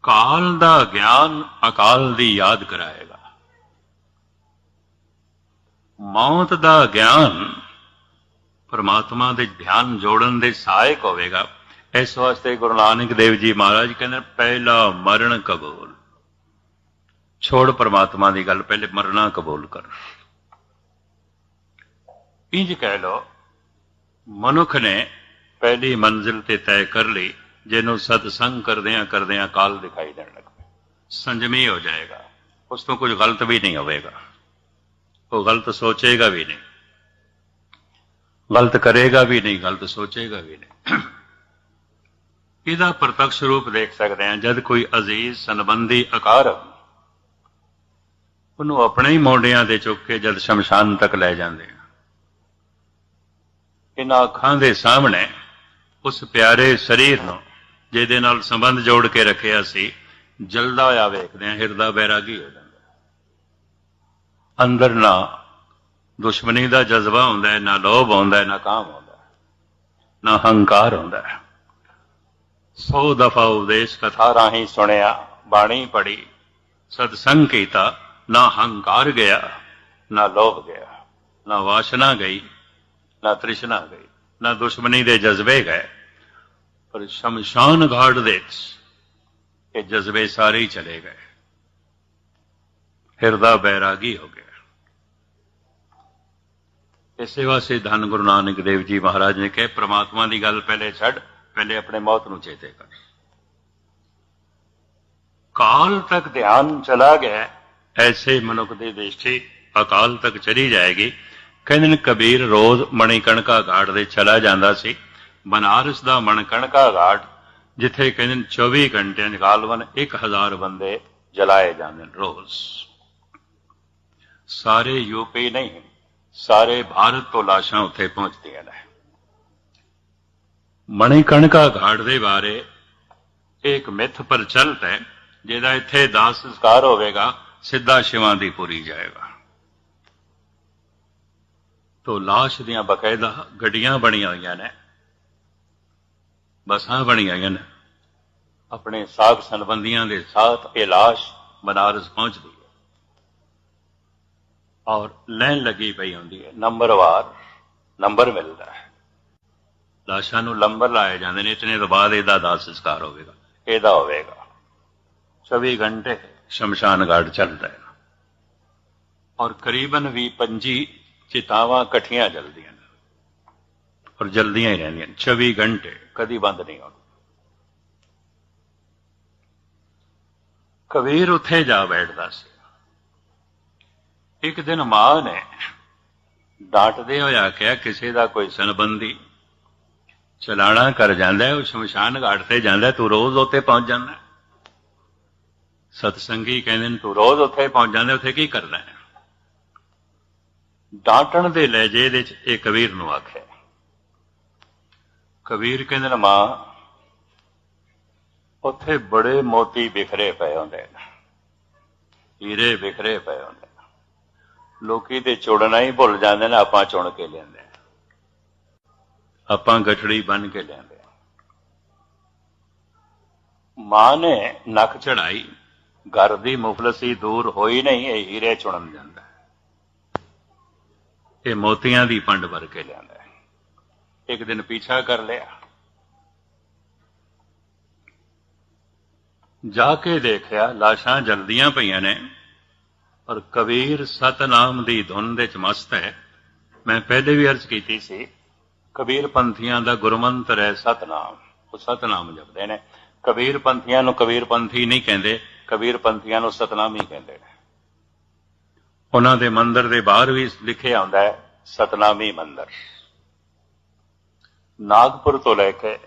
ਕਾਲ ਦਾ ਗਿਆਨ ਅਕਾਲ ਦੀ ਯਾਦ ਕਰਾਏਗਾ। ਮੌਤ ਦਾ ਗਿਆਨ ਪਰਮਾਤਮਾ ਦੇ ਧਿਆਨ ਜੋੜਨ ਦੇ ਸਹਾਇਕ ਹੋਵੇਗਾ। ਇਸ ਵਾਸਤੇ ਗੁਰੂ ਨਾਨਕ ਦੇਵ ਜੀ ਮਹਾਰਾਜ ਕਹਿੰਦੇ ਪਹਿਲਾ ਮਰਨ ਕਬੂਲ। ਛੋੜ ਪਰਮਾਤਮਾ ਦੀ ਗੱਲ, ਪਹਿਲੇ ਮਰਨਾ ਕਬੂਲ ਕਰ। ਇੰਜ ਕਹਿ ਲੋ ਮਨੁੱਖ ਨੇ ਪਹਿਲੀ ਮੰਜ਼ਿਲ ਤੇ ਤੈਅ ਕਰ ਲਈ, ਜਿਹਨੂੰ ਸਤਸੰਗ ਕਰਦਿਆਂ ਕਰਦਿਆਂ ਕਾਲ ਦਿਖਾਈ ਦੇਣ ਲੱਗ ਪਿਆ ਸੰਜਮੀ ਹੋ ਜਾਏਗਾ। ਉਸ ਤੋਂ ਕੁਝ ਗਲਤ ਵੀ ਨਹੀਂ ਹੋਵੇਗਾ। ਉਹ ਗਲਤ ਸੋਚੇਗਾ ਵੀ ਨਹੀਂ। ਗਲਤ ਕਰੇਗਾ ਵੀ ਨਹੀਂ, ਗਲਤ ਸੋਚੇਗਾ ਵੀ ਨਹੀਂ। ਇਹਦਾ ਪ੍ਰਤੱਖ ਰੂਪ ਦੇਖ ਸਕਦੇ ਹਾਂ, ਜਦ ਕੋਈ ਅਜ਼ੀਜ਼, ਸੰਬੰਧੀ ਆਕਾਰ ਉਹਨੂੰ ਆਪਣੇ ਹੀ ਮੋਢਿਆਂ ਤੇ ਚੁੱਕ ਕੇ ਜਦ ਸ਼ਮਸ਼ਾਨ ਤੱਕ ਲੈ ਜਾਂਦੇ ਆ। ਇਹਨਾਂ ਅੱਖਾਂ ਦੇ ਸਾਹਮਣੇ ਉਸ ਪਿਆਰੇ ਸਰੀਰ ਨੂੰ, ਜਿਹਦੇ ਨਾਲ ਸੰਬੰਧ ਜੋੜ ਕੇ ਰੱਖਿਆ ਸੀ, ਜਲਦਾ ਹੋਇਆ ਵੇਖਦੇ ਆ ਹਿਰਦਾ ਬੈਰਾਗੀ ਹੋ ਜਾਂਦਾ। ਅੰਦਰ ਨਾ ਦੁਸ਼ਮਣੀ ਦਾ ਜਜ਼ਬਾ ਹੁੰਦਾ ਹੈ, ਨਾ ਲੋਭ ਹੁੰਦਾ ਹੈ, ਨਾ ਕਾਮ ਹੁੰਦਾ ਹੈ, ਨਾ ਹੰਕਾਰ ਹੁੰਦਾ ਹੈ। ਸੌ ਦਫਾ ਉਪਦੇਸ਼ ਕਥਾ ਰਾਹੀਂ ਸੁਣਿਆ, ਬਾਣੀ ਪੜੀ ਸਤਸੰਗ ਕੀਤਾ, ਨਾ ਹੰਕਾਰ ਗਿਆ, ਨਾ ਲੋਭ ਗਿਆ, ਨਾ ਵਾਸ਼ਨਾ ਗਈ, ਨਾ ਤ੍ਰਿਸ਼ਨਾ ਗਈ, ਨਾ ਦੁਸ਼ਮਣੀ ਦੇ ਜਜ਼ਬੇ ਗਏ। ਪਰ ਸ਼ਮਸ਼ਾਨ ਘਾਟ ਦੇ ਇਹ ਜਜ਼ਬੇ ਸਾਰੇ ਹੀ ਚਲੇ ਗਏ। ਹਿਰਦਾ ਬੈਰਾਗੀ ਹੋ ਗਿਆ। ਇਸੇ ਵਾਸਤੇ ਧੰਨ ਗੁਰੂ ਨਾਨਕ ਦੇਵ ਜੀ ਮਹਾਰਾਜ ਨੇ ਕਿਹਾ, ਪ੍ਰਮਾਤਮਾ ਦੀ ਗੱਲ ਪਹਿਲੇ ਛੱਡ, ਪਹਿਲੇ ਆਪਣੇ ਮੌਤ ਨੂੰ ਚੇਤੇ ਕਰ। ਕਾਲ ਤੱਕ ਧਿਆਨ ਚਲਾ ਗਿਆ, ਐਸੇ ਮਨੁੱਖ ਦੀ ਦ੍ਰਿਸ਼ਟੀ ਅਕਾਲ ਤੱਕ ਚਲੀ ਜਾਏਗੀ। ਕਹਿੰਦੇ ਨੇ ਕਬੀਰ ਰੋਜ਼ ਮਣੀਕਣਕਾ ਘਾਟ ਦੇ ਚਲਾ ਜਾਂਦਾ ਸੀ। ਬਨਾਰਸ ਦਾ ਮਣਕਣਕਾ ਘਾਟ, ਜਿੱਥੇ ਕਹਿੰਦੇ ਨੇ 24 ਘੰਟਿਆਂ 'ਚ ਗਾਲਵਨ 1000 ਬੰਦੇ ਜਲਾਏ ਜਾਂਦੇ ਨੇ ਰੋਜ਼। ਸਾਰੇ ਯੂਪੀ ਨਹੀਂ। ਸਾਰੇ ਭਾਰਤ ਤੋਂ ਲਾਸ਼ਾਂ ਉੱਥੇ ਪਹੁੰਚਦੀਆਂ ਨੇ। ਮਣੀਕਣਕਾ ਘਾਟ ਦੇ ਬਾਰੇ ਇੱਕ ਮਿੱਥ ਪ੍ਰਚਲਿਤ ਹੈ, ਜਿਹਦਾ ਇੱਥੇ ਦਾਸ ਸੰਸਕਾਰ ਹੋਵੇਗਾ, ਸਿੱਧਾ ਸ਼ਿਵਾਂ ਦੀ ਪੁਰੀ ਜਾਏਗਾ। ਤੋ ਲਾਸ਼ ਦੀਆਂ ਬਕਾਇਦਾ ਗੱਡੀਆਂ ਬਣੀਆਂ ਹੋਈਆਂ ਨੇ, ਬੱਸਾਂ ਬਣੀਆਂ ਹੋਈਆਂ ਨੇ। ਆਪਣੇ ਸਾਖ ਸੰਬੰਧੀਆਂ ਦੇ ਸਾਥ ਇਹ ਲਾਸ਼ ਬਨਾਰਸ ਪਹੁੰਚਦੀ। ਔਰ ਲੈਣ ਲੱਗੀ ਪਈ ਹੁੰਦੀ ਹੈ। ਨੰਬਰਵਾਰ ਨੰਬਰ ਮਿਲਦਾ ਹੈ। ਲਾਸ਼ਾਂ ਨੂੰ ਲੰਬਰ ਲਾਏ ਜਾਂਦੇ ਨੇ, ਇਤਨੇ ਤੋਂ ਬਾਅਦ ਇਹਦਾ ਦਾਸ ਸੰਸਕਾਰ ਹੋਵੇਗਾ। ਇਹਦਾ ਹੋਵੇਗਾ। 24 ਘੰਟੇ ਸ਼ਮਸ਼ਾਨ ਘਾਟ ਚੱਲਦਾ ਹੈ। ਔਰ ਕਰੀਬਨ ਵੀ 25 ਚਿਤਾਵਾਂ ਇਕੱਠੀਆਂ ਜਲਦੀਆਂ ਨੇ। ਔਰ ਜਲਦੀਆਂ ਹੀ ਰਹਿੰਦੀਆਂ ਨੇ। 24 ਘੰਟੇ ਕਦੀ ਬੰਦ ਨਹੀਂ ਹੁੰਦੀ ਕਬੀਰ ਉੱਥੇ ਜਾ ਬੈਠਦਾ ਸੀ। ਇੱਕ ਦਿਨ ਮਾਂ ਨੇ ਡਾਂਟਦੇ ਹੋਇਆ ਕਿਹਾ ਕਿਸੇ ਦਾ ਕੋਈ ਸੰਬੰਧੀ ਚਲਾਣਾ ਕਰ ਜਾਂਦਾ ਉਹ ਸ਼ਮਸ਼ਾਨ ਘਾਟ ਤੇ ਜਾਂਦਾ ਤੂੰ ਰੋਜ਼ ਉੱਥੇ ਪਹੁੰਚ ਜਾਂਦਾ ਸਤਸੰਗੀ ਕਹਿੰਦੇ ਨੇ, ਤੂੰ ਰੋਜ਼ ਉੱਥੇ ਪਹੁੰਚ ਜਾਂਦਾ ਉੱਥੇ ਕੀ ਕਰਦਾ ਹੈ? ਡਾਂਟਣ ਦੇ ਲਹਿਜੇ ਦੇ ਵਿੱਚ ਇਹ ਕਬੀਰ ਨੂੰ ਆਖਿਆ। ਕਬੀਰ ਕਹਿੰਦੇ ਨੇ, ਮਾਂ, ਉੱਥੇ ਬੜੇ ਮੋਤੀ ਬਿਖਰੇ ਪਏ ਹੁੰਦੇ ਨੇ, ਹੀਰੇ ਬਿਖਰੇ ਪਏ ਹੁੰਦੇ ਨੇ। ਲੋਕੀ ਤੇ ਚੁੜਨਾ ਹੀ ਭੁੱਲ ਜਾਂਦੇ ਨੇ, ਆਪਾਂ ਚੁਣ ਕੇ ਲੈਂਦੇ ਆਪਾਂ ਗਠੜੀ ਬਨ ਕੇ ਲੈਂਦੇ ਮਾਂ ਨੇ ਨੱਕ ਚੜਾਈ, ਘਰ ਦੀ ਮੁਫਲਸੀ ਦੂਰ ਹੋਈ ਨਹੀਂ, ਇਹ ਹੀਰੇ ਚੁਣਨ ਜਾਂਦਾ ਇਹ ਮੋਤੀਆਂ ਦੀ ਪੰਡ ਵਰ ਕੇ ਲਿਆਂਦਾ ਇੱਕ ਦਿਨ ਪੀਛਾ ਕਰ ਲਿਆ। ਜਾ ਕੇ ਦੇਖਿਆ ਲਾਸ਼ਾਂ ਜਲਦੀਆਂ ਪਈਆਂ ਨੇ। ਔਰ ਕਬੀਰ ਸਤਨਾਮ ਦੀ ਧੁਨ ਦੇ ਚ ਮਸਤ ਹੈ। ਮੈਂ ਪਹਿਲੇ ਵੀ ਅਰਜ਼ ਕੀਤੀ ਸੀ, ਕਬੀਰ ਪੰਥੀਆਂ ਦਾ ਗੁਰਮੰਤਰ ਹੈ ਸਤਨਾਮ। ਉਹ ਸਤਨਾਮ ਜਪਦੇ ਨੇ। ਕਬੀਰ ਪੰਥੀਆਂ ਨੂੰ ਕਬੀਰ ਪੰਥੀ ਨਹੀਂ ਕਹਿੰਦੇ, ਕਬੀਰ ਪੰਥੀਆਂ ਨੂੰ ਸਤਨਾਮ ਹੀ ਕਹਿੰਦੇ ਨੇ। ਉਹਨਾਂ ਦੇ ਮੰਦਰ ਦੇ ਬਾਹਰ ਵੀ ਲਿਖਿਆ ਆਉਂਦਾ ਹੈ, ਸਤਨਾਮੀ ਮੰਦਰ। ਨਾਗਪੁਰ ਤੋਂ ਲੈ ਕੇ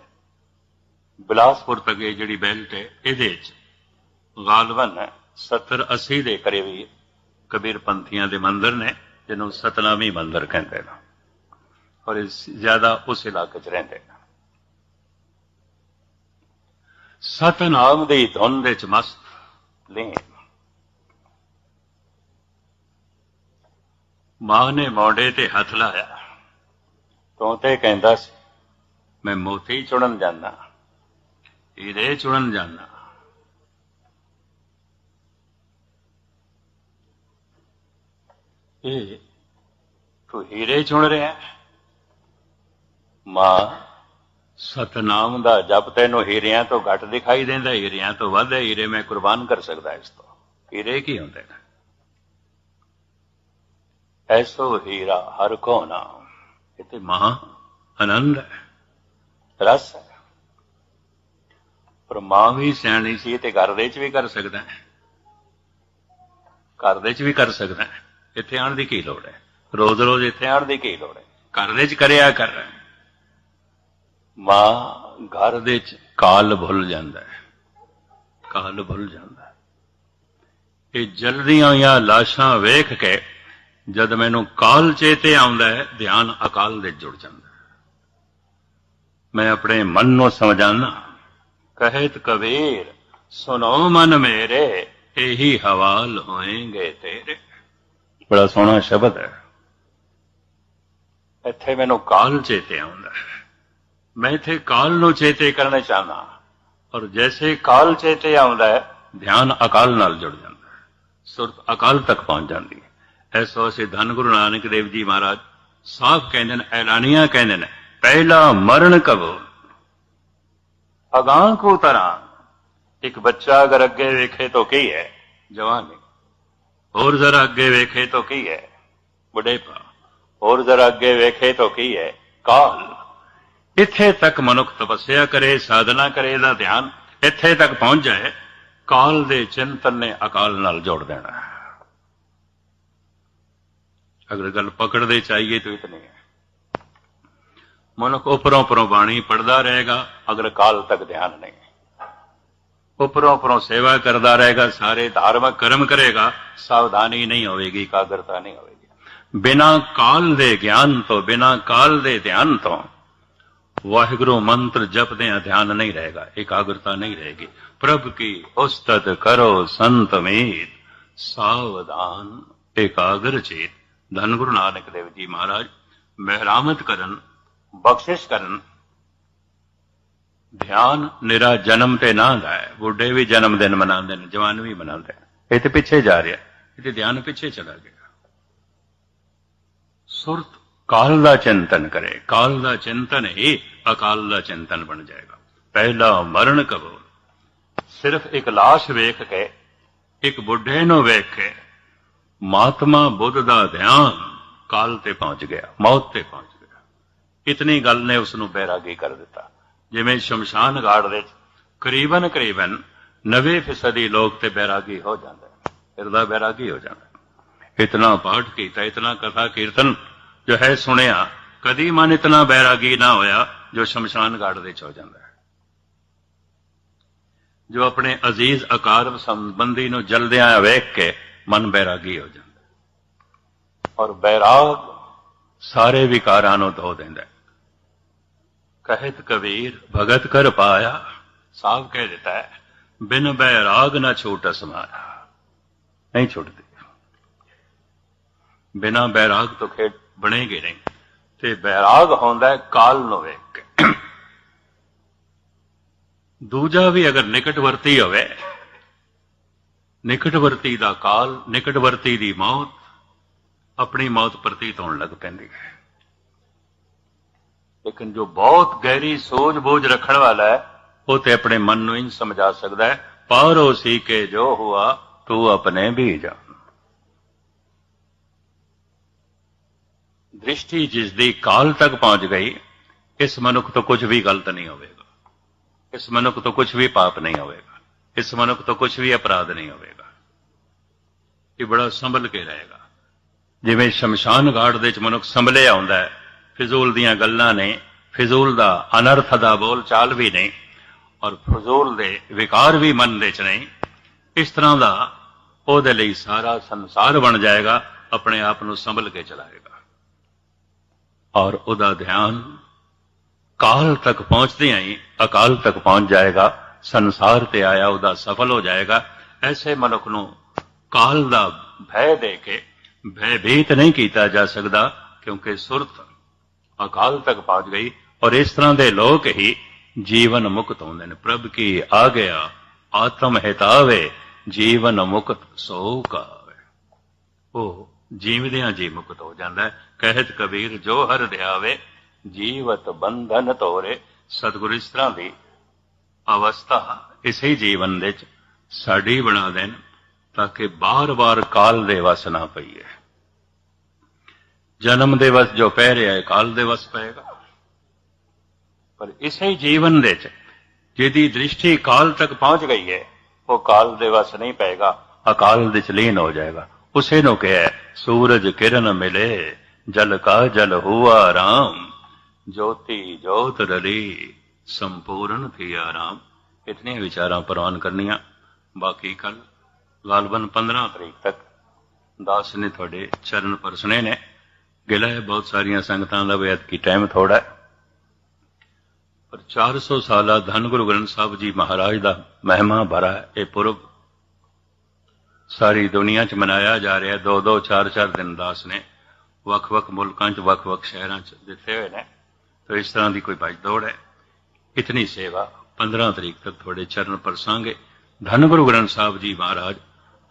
ਬਿਲਾਸਪੁਰ ਤੱਕ ਇਹ ਜਿਹੜੀ ਬੈਲਟ ਹੈ, ਇਹਦੇ ਵਿੱਚ ਗਾਲਬਨ 70 80 ਦੇ ਕਰੀਬ ਕਬੀਰ ਪੰਥੀਆਂ ਦੇ ਮੰਦਰ ਨੇ, ਜਿਹਨੂੰ ਸਤਨਾਮੀ ਮੰਦਰ ਕਹਿੰਦੇ ਨੇ। ਔਰ ਇਹ ਜ਼ਿਆਦਾ ਉਸ ਇਲਾਕੇ 'ਚ ਰਹਿੰਦੇ ਨੇ। ਸਤਨਾਮ ਦੀ ਧੁਨ ਦੇ ਚ ਮਸਤ ਲੀਨ। ਮਾਂ ਨੇ ਮੋਢੇ ਤੇ ਹੱਥ ਲਾਇਆ। ਤੂੰ ਤੇ ਕਹਿੰਦਾ ਸੀ, ਮੈਂ ਮੋਤੀ ਚੁਣਨ ਜਾਂਦਾ। ਹੀਰੇ ਚੁਣਨ ਜਾਂਦਾ। ਇਹ ਤੂੰ ਹੀਰੇ ਚੁਣ ਰਿਹਾ ਮਾਂ, ਸਤਨਾਮ ਦਾ ਜਪ ਤੈਨੂੰ ਹੀਰਿਆਂ ਤੋਂ ਘੱਟ ਦਿਖਾਈ ਦਿੰਦਾ, ਹੀਰਿਆਂ ਤੋਂ ਵੱਧ ਹੀਰੇ ਮੈਂ ਕੁਰਬਾਨ ਕਰ ਸਕਦਾ ਇਸ ਤੋਂ। ਹੀਰੇ ਕੀ ਹੁੰਦੇ ਨੇ? ਐਸੋ ਹੀਰਾ ਹਰ ਕੋ ਨਾਮ। ਇਹ ਤੇ ਮਹਾ ਆਨੰਦ ਹੈ, ਰਸ ਹੈ। ਪਰ ਮਾਂ ਵੀ ਸਿਆਣੀ ਸੀ ਤੇ ਘਰ ਦੇ ਚ ਵੀ ਕਰ ਸਕਦਾ ਹੈ। ਘਰ ਦੇ ਚ ਵੀ ਕਰ ਸਕਦਾ ਹੈ। ਇੱਥੇ ਆਉਣ ਦੀ ਕੀ ਲੋੜ ਹੈ? ਰੋਜ਼ ਰੋਜ਼ ਇੱਥੇ ਆਉਣ ਦੀ ਕੀ ਲੋੜ ਹੈ? ਘਰ ਦੇ ਚ ਕਰਿਆ ਕਰ ਮਾਂ ਘਰ ਦੇ ਚ ਕਾਲ ਭੁੱਲ ਜਾਂਦਾ ਹੈ। ਕਾਲ ਭੁੱਲ ਜਾਂਦਾ ਹੈ। ਇਹ ਜਲਦੀਆਂ ਹੋਈਆਂ ਲਾਸ਼ਾਂ ਵੇਖ ਕੇ ਜਦ ਮੈਨੂੰ ਕਾਲ ਚੇਤੇ ਆਉਂਦਾ ਹੈ, ਧਿਆਨ ਅਕਾਲ ਦੇ ਜੁੜ ਜਾਂਦਾ ਮੈਂ ਆਪਣੇ ਮਨ ਨੂੰ ਸਮਝਾਨਾ ਕਹਿਤ ਕਬੀਰ, ਸੁਣੋ ਮਨ ਮੇਰੇ, ਇਹੀ ਹਵਾਲ ਹੋਏਗੇ ਤੇਰੇ। ਬੜਾ ਸੋਹਣਾ ਸ਼ਬਦ ਹੈ। ਇੱਥੇ ਮੈਨੂੰ ਕਾਲ ਚੇਤੇ ਆਉਂਦਾ ਮੈਂ ਇੱਥੇ ਕਾਲ ਨੂੰ ਚੇਤੇ ਕਰਨਾ ਚਾਹਨਾ ਔਰ ਜੈਸੇ ਕਾਲ ਚੇਤੇ ਆਉਂਦਾ ਹੈ, ਧਿਆਨ ਅਕਾਲ ਨਾਲ ਜੁੜ ਜਾਂਦਾ ਹੈ। ਸੁਰਤ ਅਕਾਲ ਤੱਕ ਪਹੁੰਚ ਜਾਂਦੀ ਹੈ। ਐਸੋ ਅਸੀਂ ਧੰਨ ਗੁਰੂ ਨਾਨਕ ਦੇਵ ਜੀ ਮਹਾਰਾਜ ਸਾਫ਼ ਕਹਿੰਦੇ ਨੇ, ਐਲਾਨੀਆਂ ਕਹਿੰਦੇ ਨੇ, ਪਹਿਲਾ ਮਰਨ ਕਬੋ। ਅਗਾਂ ਕੋ ਤਰਾਂ ਇੱਕ ਬੱਚਾ ਅਗਰ ਅੱਗੇ ਵੇਖੇ ਤਾਂ ਕੀ ਹੈ? ਜਵਾਨੀ। ਹੋਰ ਜ਼ਰਾ ਅੱਗੇ ਵੇਖੇ ਤਾਂ ਕੀ ਹੈ? ਬੁਢੇਪਾ, ਹੋਰ ਜ਼ਰਾ ਅੱਗੇ ਵੇਖੇ ਤਾਂ ਕੀ ਹੈ? ਕਾਲ। ਇੱਥੇ ਤੱਕ ਮਨੁੱਖ ਤਪੱਸਿਆ ਕਰੇ, ਸਾਧਨਾ ਕਰੇ ਦਾ ਧਿਆਨ ਇੱਥੇ ਤੱਕ ਪਹੁੰਚ ਜਾਏ, ਕਾਲ ਦੇ ਚਿੰਤਨ ਨੇ ਅਕਾਲ ਨਾਲ ਜੋੜ ਦੇਣਾ। ਹੈ ਅਗਰ ਗੱਲ ਪਕੜਦੇ ਚਾਹੀਏ ਤਾਂ ਇਤਨੇ ਹੈ। ਮਨੁੱਖ ਉਪਰੋਂ ਉਪਰੋਂ ਬਾਣੀ ਪੜਦਾ ਰਹੇਗਾ, ਅਗਰ ਕਾਲ ਤੱਕ ਧਿਆਨ ਨਹੀਂ। ਉਪਰੋਂ ਉਪਰੋਂ ਸੇਵਾ ਕਰਦਾ ਰਹੇਗਾ, ਸਾਰੇ ਧਾਰਮਿਕ ਕਰਮ ਕਰੇਗਾ, ਸਾਵਧਾਨੀ ਨਹੀਂ ਹੋਵੇਗੀ, ਇਕਾਗਰਤਾ ਨਹੀਂ ਹੋਵੇਗੀ। ਬਿਨਾ ਕਾਲ ਦੇ ਗਿਆਨ ਤੋਂ, ਬਿਨਾ ਕਾਲ ਦੇ ਧਿਆਨ ਤੋਂ ਵਾਹਿਗੁਰੂ ਮੰਤਰ ਜਪਦੇ ਆ ਧਿਆਨ ਨਹੀਂ ਰਹੇਗਾ, ਇਕਾਗਰਤਾ ਨਹੀਂ ਰਹੇਗੀ। ਪ੍ਰਭ ਕੀ ਉਸਤਤ ਕਰੋ ਸੰਤ ਮੀਤ, ਸਾਵਧਾਨ, ਇਕਾਗਰ ਚੇਤ। ਧੰਨ ਗੁਰੂ ਨਾਨਕ ਦੇਵ ਜੀ ਮਹਾਰਾਜ ਮਹਿਰਾਮਤ ਕਰਨ, ਬਖਸ਼ਿਸ਼ ਕਰਨ ਧਿਆਨ ਨਿਰਾ ਜਨਮ ਤੇ ਨਾ ਦਾ ਬੁੱਢੇ ਵੀ ਜਨਮ ਦਿਨ ਮਨਾਉਂਦੇ ਨੇ, ਜਵਾਨ ਵੀ ਮਨਾਉਂਦੇ ਨੇ। ਇਹ ਤੇ ਪਿੱਛੇ ਜਾ ਰਿਹਾ। ਇਹ ਤੇ ਧਿਆਨ ਪਿੱਛੇ ਚਲਾ ਗਿਆ। ਸੁਰਤ ਕਾਲ ਦਾ ਚਿੰਤਨ ਕਰੇ। ਕਾਲ ਦਾ ਚਿੰਤਨ ਹੀ ਅਕਾਲ ਦਾ ਚਿੰਤਨ ਬਣ ਜਾਏਗਾ। ਪਹਿਲਾ ਮਰਨ ਕਬੋ ਸਿਰਫ ਇੱਕ ਲਾਸ਼ ਵੇਖ ਕੇ, ਇੱਕ ਬੁੱਢੇ ਨੂੰ ਵੇਖ ਕੇ ਮਹਾਤਮਾ ਬੁੱਧ ਦਾ ਧਿਆਨ ਕਾਲ ਤੇ ਪਹੁੰਚ ਗਿਆ, ਮੌਤ ਤੇ ਪਹੁੰਚ ਗਿਆ। ਇਤਨੀ ਗੱਲ ਨੇ ਉਸ ਨੂੰ ਬੈਰਾਗੀ ਕਰ ਦਿੱਤਾ। ਜਿਵੇਂ ਸ਼ਮਸ਼ਾਨ ਘਾਟ ਦੇ ਵਿੱਚ ਕਰੀਬਨ ਕਰੀਬਨ 90% ਲੋਕ ਤੇ ਬੈਰਾਗੀ ਹੋ ਜਾਂਦੇ ਹਿਰਦਾ ਬੈਰਾਗੀ ਹੋ ਜਾਂਦਾ ਇਤਨਾ ਪਾਠ ਕੀਤਾ, ਇਤਨਾ ਕਥਾ ਕੀਰਤਨ ਜੋ ਹੈ ਸੁਣਿਆ, ਕਦੀ ਮਨ ਇਤਨਾ ਬੈਰਾਗੀ ਨਾ ਹੋਇਆ ਜੋ ਸ਼ਮਸ਼ਾਨ ਘਾਟ ਦੇ ਚ ਹੋ ਜਾਂਦਾ ਹੈ। ਜੋ ਆਪਣੇ ਅਜ਼ੀਜ਼ ਅਕਾਰਬ ਸੰਬੰਧੀ ਨੂੰ ਜਲਦਿਆਂ ਵੇਖ ਕੇ ਮਨ ਬੈਰਾਗੀ ਹੋ ਜਾਂਦਾ ਔਰ ਬੈਰਾਗ ਸਾਰੇ ਵਿਕਾਰਾਂ ਨੂੰ ਧੋ ਦਿੰਦਾ ਹੈ ਕਹਿਤ ਕਬੀਰ, ਭਗਤ ਕਰ ਪਾਇਆ। ਸਾਫ਼ ਕਹਿ ਦਿੱਤਾ ਹੈ। ਬਿਨ ਬੈਰਾਗ ਨਾ ਛੂਟ ਸਮਾਇਆ ਨਹੀਂ ਛੁੱਟਦੀ। ਬਿਨਾ ਬੈਰਾਗ ਤੋਂ ਖੇਡ ਬਣੇਗੇ ਨਹੀਂ। ਤੇ ਬੈਰਾਗ ਹੁੰਦਾ ਕਾਲ ਨੂੰ ਵੇਖ ਕੇ। ਦੂਜਾ ਵੀ ਅਗਰ ਨਿਕਟਵਰਤੀ ਹੋਵੇ, ਨਿਕਟਵਰਤੀ ਦਾ ਕਾਲ, ਨਿਕਟਵਰਤੀ ਦੀ ਮੌਤ, ਆਪਣੀ ਮੌਤ ਪ੍ਰਤੀਤ ਹੋਣ ਲੱਗ ਪੈਂਦੀ ਹੈ। ਲੇਕਿਨ ਜੋ ਬਹੁਤ ਗਹਿਰੀ ਸੋਝ ਬੋਝ ਰੱਖਣ ਵਾਲਾ ਹੈ, ਉਹ ਤੇ ਆਪਣੇ ਮਨ ਨੂੰ ਇੰਜ ਸਮਝਾ ਸਕਦਾ ਹੈ। ਉਹ ਸੀ ਕਿ ਜੋ ਹੁਆ, ਤੂੰ ਆਪਣੇ ਭੀਜਾ ਦ੍ਰਿਸ਼ਟੀ ਜਿਸ ਦੀ ਕਾਲ ਤੱਕ ਪਹੁੰਚ ਗਈ, ਇਸ ਮਨੁੱਖ ਤੋਂ ਕੁਝ ਵੀ ਗਲਤ ਨਹੀਂ ਹੋਵੇਗਾ। ਇਸ ਮਨੁੱਖ ਤੋਂ ਕੁਝ ਵੀ ਪਾਪ ਨਹੀਂ ਹੋਵੇਗਾ। ਇਸ ਮਨੁੱਖ ਤੋਂ ਕੁਝ ਵੀ ਅਪਰਾਧ ਨਹੀਂ ਹੋਵੇਗਾ। ਇਹ ਬੜਾ ਸੰਭਲ ਕੇ ਰਹੇਗਾ। ਜਿਵੇਂ ਸ਼ਮਸ਼ਾਨ ਘਾਟ ਦੇ ਵਿੱਚ ਮਨੁੱਖ ਸੰਭਲੇ ਆਉਂਦਾ ਹੈ ਫਿਜ਼ੂਲ ਦੀਆਂ ਗੱਲਾਂ ਨੇ, ਫਿਜ਼ੂਲ ਦਾ ਅਨਰਥ ਦਾ ਬੋਲ ਚਾਲ ਵੀ ਨਹੀਂ ਔਰ ਫਜ਼ੂਲ ਦੇ ਵਿਕਾਰ ਵੀ ਮਨ ਦੇ ਚ ਨਹੀਂ ਇਸ ਤਰ੍ਹਾਂ ਦਾ ਉਹਦੇ ਲਈ ਸਾਰਾ ਸੰਸਾਰ ਬਣ ਜਾਏਗਾ, ਆਪਣੇ ਆਪ ਨੂੰ ਸੰਭਲ ਕੇ ਚਲਾਏਗਾ। ਔਰ ਉਹਦਾ ਧਿਆਨ ਕਾਲ ਤੱਕ ਪਹੁੰਚਦੇ ਹੀ ਅਕਾਲ ਤੱਕ ਪਹੁੰਚ ਜਾਏਗਾ, ਸੰਸਾਰ ਤੇ ਆਇਆ ਉਹਦਾ ਸਫਲ ਹੋ ਜਾਏਗਾ, ਐਸੇ ਮਨੁੱਖ ਨੂੰ ਕਾਲ ਦਾ ਭੈ ਦੇ ਕੇ ਭੈਭੀਤ ਨਹੀਂ ਕੀਤਾ ਜਾ ਸਕਦਾ, ਕਿਉਂਕਿ ਸੁਰਤ ਅਕਾਲ ਤੱਕ ਪਹੁੰਚ ਗਈ ਔਰ ਇਸ ਤਰ੍ਹਾਂ ਦੇ ਲੋਕ ਹੀ ਜੀਵਨ ਮੁਕਤ ਹੁੰਦੇ ਨੇ। ਪ੍ਰਭ ਕੀ ਆ ਗਿਆ ਆਤਮ ਹਿਤਾਵੇ, ਜੀਵਨ ਮੁਕਤ ਸੋ ਕਾਵੇ। ਉਹ ਜੀਵਦਿਆਂ ਜੀ ਮੁਕਤ ਹੋ ਜਾਂਦਾ ਹੈ। ਕਹਿਤ ਕਬੀਰ, ਜੋ ਹਰ ਧਿਆਵੇ ਜੀਵਤ ਬੰਧਨ ਤੋਰੇ। ਸਤਿਗੁਰ ਇਸ ਤਰ੍ਹਾਂ ਦੀ ਅਵਸਥਾ ਇਸੇ ਜੀਵਨ ਦੇ ਵਿੱਚ ਸਾਡੀ ਬਣਾ ਦੇਣ, ਤਾਂ ਕਿ ਬਾਰ-ਬਾਰ ਕਾਲ ਦੇ ਵਸ ਨਾ ਪਈਏ। ਜਨਮ ਦਿਵਸ ਜੋ ਪੈ ਰਿਹਾ ਹੈ, ਕਾਲ ਦਿਵਸ ਪਏਗਾ। ਪਰ ਇਸੇ ਜੀਵਨ ਦੇ ਚ ਜਿਹਦੀ ਦ੍ਰਿਸ਼ਟੀ ਕਾਲ ਤੱਕ ਪਹੁੰਚ ਗਈ ਹੈ, ਉਹ ਕਾਲ ਦਿਵਸ ਨਹੀਂ ਪਏਗਾ, ਅਕਾਲ ਦੇ ਚ ਲੀਨ ਹੋ ਜਾਏਗਾ। ਉਸੇ ਨੂੰ ਕਿਹਾ ਸੂਰਜ ਕਿਰਨ ਮਿਲੇ, ਜਲ ਕਾ ਜਲ ਹੁਆ ਰਾਮ, ਜੋਤੀ ਜੋਤ ਰਲੀ, ਸੰਪੂਰਨ ਥੀ ਰਾਮ। ਇਤਨੇ ਵਿਚਾਰਾਂ ਪ੍ਰਵਾਨ ਕਰਨੀਆਂ। ਬਾਕੀ ਕੱਲ ਗਾਲਬਨ 15 ਤਰੀਕ ਤੱਕ, ਦਾਸ ਨੇ ਤੁਹਾਡੇ ਚਰਨ ਪਰਸਣੇ ਨੇ। ਗਿਲਾ ਹੈ, ਬਹੁਤ ਸਾਰੀਆਂ ਸੰਗਤਾਂ ਦਾ ਵੀ ਕੀ ਟਾਈਮ ਥੋੜਾ ਹੈ। ਪਰ 400 ਸਾਲਾ ਧੰਨ ਗੁਰੂ ਗ੍ਰੰਥ ਸਾਹਿਬ ਜੀ ਮਹਾਰਾਜ ਦਾ ਮਹਿਮਾ ਭਰਾ ਇਹ ਪੁਰਬ ਸਾਰੀ ਦੁਨੀਆ 'ਚ ਮਨਾਇਆ ਜਾ ਰਿਹਾ ਦੋ ਦੋ, ਚਾਰ ਚਾਰ ਦਿਨ ਦਾਸ ਨੇ ਵੱਖ-ਵੱਖ ਮੁਲਕਾਂ 'ਚ ਵੱਖ-ਵੱਖ ਸ਼ਹਿਰਾਂ 'ਚ ਦਿੱਤੇ ਹੋਏ ਨੇ। ਤੇ ਇਸ ਤਰ੍ਹਾਂ ਦੀ ਕੋਈ ਭਜ ਦੌੜ ਹੈ। ਇਤਨੀ ਸੇਵਾ 15 ਤਰੀਕ ਤੱਕ ਤੁਹਾਡੇ ਚਰਨ ਪਰਸਾਂਗੇ ਧੰਨ ਗੁਰੂ ਗ੍ਰੰਥ ਸਾਹਿਬ ਜੀ ਮਹਾਰਾਜ,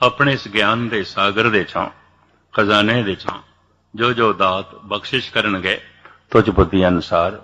ਆਪਣੇ ਇਸ ਗਿਆਨ ਦੇ ਸਾਗਰ ਦੇ ਚੋਂ, ਖਜ਼ਾਨੇ ਦੇ ਚੋਂ ਜੋ ਜੋ ਦਾਤ ਬਖਸ਼ਿਸ਼ ਕਰਨਗੇ ਤੁਝ ਬੁੱਧੀ ਅਨੁਸਾਰ